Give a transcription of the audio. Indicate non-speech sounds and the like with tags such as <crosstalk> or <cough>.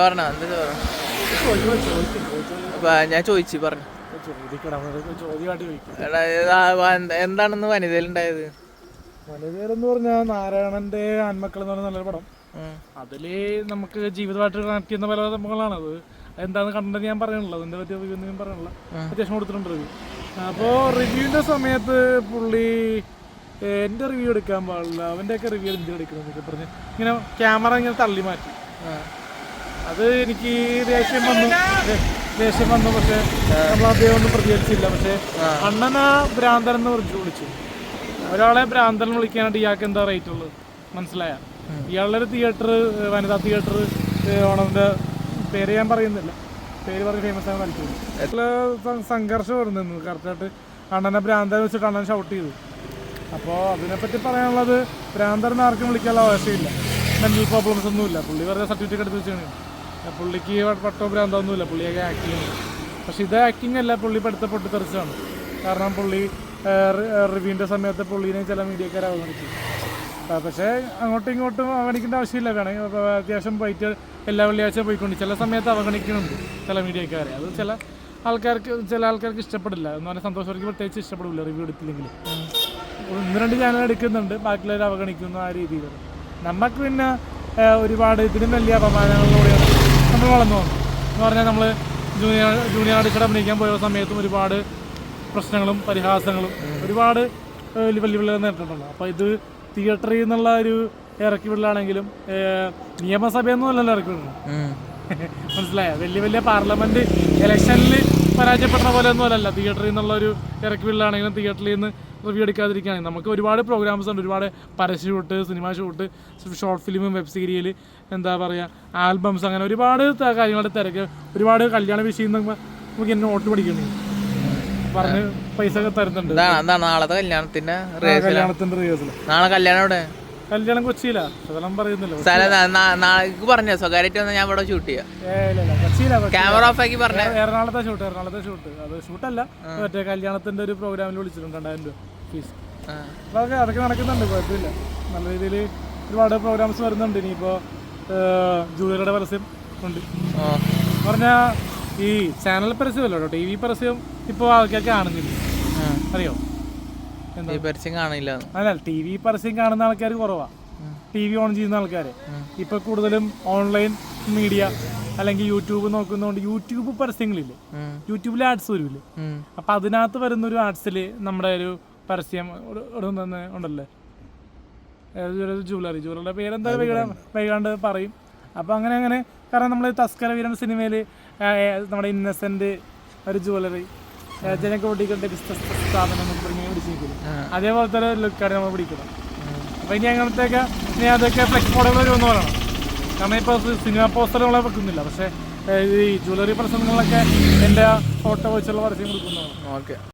പറഞ്ഞോ എന്താ അപ്പൊ ഞാൻ ചോദിച്ചു പറഞ്ഞു. എന്താണെന്ന് വനിതയിലുണ്ടായത്? വനിതയിലെന്ന് പറഞ്ഞാൽ നാരായണന്റെ ആൺമക്കൾ എന്ന് പറഞ്ഞ നല്ലൊരു പടം. അതിൽ നമുക്ക് ജീവിതമായിട്ട് കണക്ട് ചെയ്യുന്ന പല സംഭവങ്ങളാണ് അത് എന്താണെന്ന് കണ്ടത് ഞാൻ പറയണല്ലോ അതിന്റെ പറ്റിയ റിവ്യൂ ഞാൻ പറയണല്ലോ അത്യാവശ്യം കൊടുത്തിട്ടുണ്ട് റിവ്യൂ അപ്പോൾ റിവ്യൂന്റെ സമയത്ത് പുള്ളി എന്റെ റിവ്യൂ എടുക്കാൻ പാടില്ല. അവന്റെ ഒക്കെ റിവ്യൂ എന്ത് എടുക്കണം എന്നൊക്കെ പറഞ്ഞ് ഇങ്ങനെ ക്യാമറ ഇങ്ങനെ തള്ളി മാറ്റി. അത് എനിക്ക് ദേഷ്യം വന്നു. ദേഷ്യം വന്നു പക്ഷെ നമ്മൾ അദ്ദേഹം ഒന്നും പ്രതികരിച്ചില്ല. പക്ഷെ അണ്ണന ഭ്രാന്തൻ എന്ന് വിളിച്ചു വിളിച്ചു. ഒരാളെ ഭ്രാന്തൻ വിളിക്കാനായിട്ട് ഇയാൾക്ക് എന്താ റേറ്റ് ഉള്ളത്? മനസ്സിലായ? ഇയാളുടെ ഒരു തിയേറ്റർ വനിതാ തിയേറ്റർ ഓണറിന്റെ പേര് ഞാൻ പറയുന്നില്ല. പേര് പറഞ്ഞ് ഫേമസ് ആണ് താല്പര്യം സംഘർഷം വരുന്നു കറക്റ്റായിട്ട് അണ്ണനെ ഭ്രാന്തൻ വെച്ചിട്ട് അണ്ണൻ ഷൗട്ട് ചെയ്തു. അപ്പോൾ അതിനെപ്പറ്റി പറയാനുള്ളത് ഭ്രാന്തൻ ആർക്കും വിളിക്കാനുള്ള ആവശ്യമില്ല മെന്റൽ പ്രോബ്ലംസ് ഒന്നുമില്ല. പുള്ളി വെറുതെ സർട്ടിഫിക്കറ്റ് എടുത്ത് വെച്ചാണ് പുള്ളിക്ക് വട്ടോ ഭ്രാന്തൊന്നുമില്ല പുള്ളിയൊക്കെ ആക്ടിങ് പക്ഷെ ഇത് ആക്ടിങ് അല്ല പുള്ളി പഠിത്ത പൊട്ടിത്തെറിച്ചാണ് കാരണം പുള്ളി റിവ്യൂവിന്റെ സമയത്ത് പുള്ളീനെ ചില മീഡിയക്കാർ അവഗണിച്ചു പക്ഷേ അങ്ങോട്ടും ഇങ്ങോട്ടും അവഗണിക്കേണ്ട ആവശ്യമില്ല. വേണമെങ്കിൽ അത്യാവശ്യം പോയിട്ട് എല്ലാ വെള്ളിയാഴ്ച പോയിക്കൊണ്ട് ചില സമയത്ത് അവഗണിക്കുന്നുണ്ട് ചില മീഡിയക്കാരെ. അത് ചില ആൾക്കാർക്ക് ചില ആൾക്കാർക്ക് ഇഷ്ടപ്പെടില്ല. എന്ന് പറഞ്ഞാൽ സന്തോഷവർക്ക് പ്രത്യേകിച്ച് ഇഷ്ടപ്പെടില്ല റിവ്യൂ എടുത്തില്ലെങ്കിൽ ഒന്ന് രണ്ട് ചാനൽ എടുക്കുന്നുണ്ട്. ബാക്കിയുള്ളവർ അവഗണിക്കുന്ന ആ രീതിയിൽ നമുക്ക് പിന്നെ ഒരുപാട് ഇതിനും വലിയ അപമാനങ്ങളിലൂടെയാണ് നമ്മൾ വളർന്നു വന്നു. എന്ന് പറഞ്ഞാൽ നമ്മൾ ജൂനിയർ ജൂനിയർ ആർട്ടിസ്റ്റ് അഭിനയിക്കാൻ പോയ സമയത്തും ഒരുപാട് പ്രശ്നങ്ങളും പരിഹാസങ്ങളും ഒരുപാട് വെല്ലുവിളികൾ നേരിട്ടിട്ടുണ്ട് അപ്പോൾ ഇത് തിയേറ്ററിൽ നിന്നുള്ള ഒരു ഇറക്കി വിടലാണെങ്കിലും നിയമസഭയൊന്നും അല്ലല്ലോ ഇറക്കി ഉം. <laughs> മനസ്സിലായ? വലിയ വലിയ പാർലമെന്റ് ഇലക്ഷനിൽ പരാജയപ്പെടുന്ന പോലെ ഒന്നും അല്ലല്ല തിയേറ്ററിൽ നിന്നുള്ള ഒരു ഇറക്കി വീടാണെങ്കിലും തിയേറ്ററിൽ നിന്ന് റിവ്യൂ എടുക്കാതിരിക്കുകയാണെങ്കിൽ. നമുക്ക് ഒരുപാട് പ്രോഗ്രാംസ് ഉണ്ട്. ഒരുപാട് പരസ്യ ഷൂട്ട് സിനിമ ഷൂട്ട് ഷോർട്ട് ഫിലിമും വെബ് സീരിയൽ എന്താ പറയുക ആൽബംസ് അങ്ങനെ ഒരുപാട് കാര്യങ്ങളുടെ തിരക്ക്. ഒരുപാട് കല്യാണ വിഷയം നമുക്ക് എന്നെ ഓട്ട് പഠിക്കണേ. പറഞ്ഞ് പൈസ ഒക്കെ തരുന്നുണ്ട്. നാളത്തെ കല്യാണത്തിന്റെ കല്യാണത്തിന്റെ റിഹേഴ്സൽ നാളെ കല്യാണം എവിടെ? കല്യാണം കൊച്ചിയിലാ? സ്ഥലം പറയുന്നില്ല. സ്ഥലം നാളേക്ക് പറഞ്ഞോ സ്വകാര്യമായിട്ട് വന്നാൽ ഞാൻ ഇവിടെ ഷൂട്ട് ചെയ്യാം. ക്യാമറ ഓഫ് ആക്കി പറഞ്ഞ. എറണാകുളത്തെ ഷൂട്ട് എറണാകുളത്തെ ഷൂട്ട് അത് ഷൂട്ടല്ല മറ്റേ കല്യാണത്തിന്റെ ഒരു പ്രോഗ്രാമിൽ വിളിച്ചിട്ടുണ്ട് രണ്ടായിരം രൂപ ഫീസ് അതൊക്കെ അതൊക്കെ നടക്കുന്നുണ്ട് കുഴപ്പമില്ല. നല്ല രീതിയിൽ ഒരുപാട് പ്രോഗ്രാംസ് വരുന്നുണ്ട്. ഇനിയിപ്പോ ജൂലറിയുടെ പരസ്യം ഉണ്ട്. പറഞ്ഞ പറഞ്ഞാൽ ഈ ചാനൽ പരസ്യമല്ലോ ടി വി പരസ്യം ഇപ്പോൾ ആൾക്കാർ കാണുന്നില്ല. അറിയോ? ഈ പരസ്യം കാണില്ല അല്ല ടി വി പരസ്യം കാണുന്ന ആൾക്കാർ കുറവാ. ടി വി ഓൺ ചെയ്യുന്ന ആൾക്കാർ ഇപ്പൊ കൂടുതലും ഓൺലൈൻ മീഡിയ അല്ലെങ്കിൽ യൂട്യൂബ് നോക്കുന്നതുകൊണ്ട് യൂട്യൂബ് പരസ്യങ്ങളില്ലേ? യൂട്യൂബിൽ ആഡ്സ് വരില്ലേ? അപ്പൊ അതിനകത്ത് വരുന്ന ഒരു ആഡ്സിൽ നമ്മുടെ ഒരു പരസ്യം ഉണ്ടല്ലേ? ജുവലറി ജുവലറിയുടെ പേരെന്താ? വൈകാ- വൈകാണ്ട് പറയും. അപ്പൊ അങ്ങനെ അങ്ങനെ. കാരണം നമ്മൾ തസ്കര വീരൻ സിനിമയിൽ നമ്മുടെ ഇന്നസെന്റ് ഒരു ജുവലറി ജനകോടികളുടെ ബിസിനസ് സ്ഥാപനം എന്നൊക്കെ പറഞ്ഞ് ഇങ്ങനെ പിടിച്ച് നിൽക്കുന്നു അതേപോലത്തെ ഒരു ലുക്കാണ് നമ്മൾ പിടിക്കുന്നത്. അപ്പൊ ഇനി അങ്ങനത്തെയൊക്കെ ഇനി അതൊക്കെ ഫ്ലെക്സ് മോഡൽ വരുമെന്ന് പറയണം. കാരണം ഇപ്പോൾ സിനിമ പോസ്റ്ററുകളെ വെക്കുന്നില്ല. പക്ഷേ ഈ ജ്വല്ലറി പ്രസംഗങ്ങളൊക്കെ എന്റെ ഫോട്ടോ വെച്ചുള്ള പരസ്യം കൊടുക്കുന്നതാണ്. ഓക്കെ.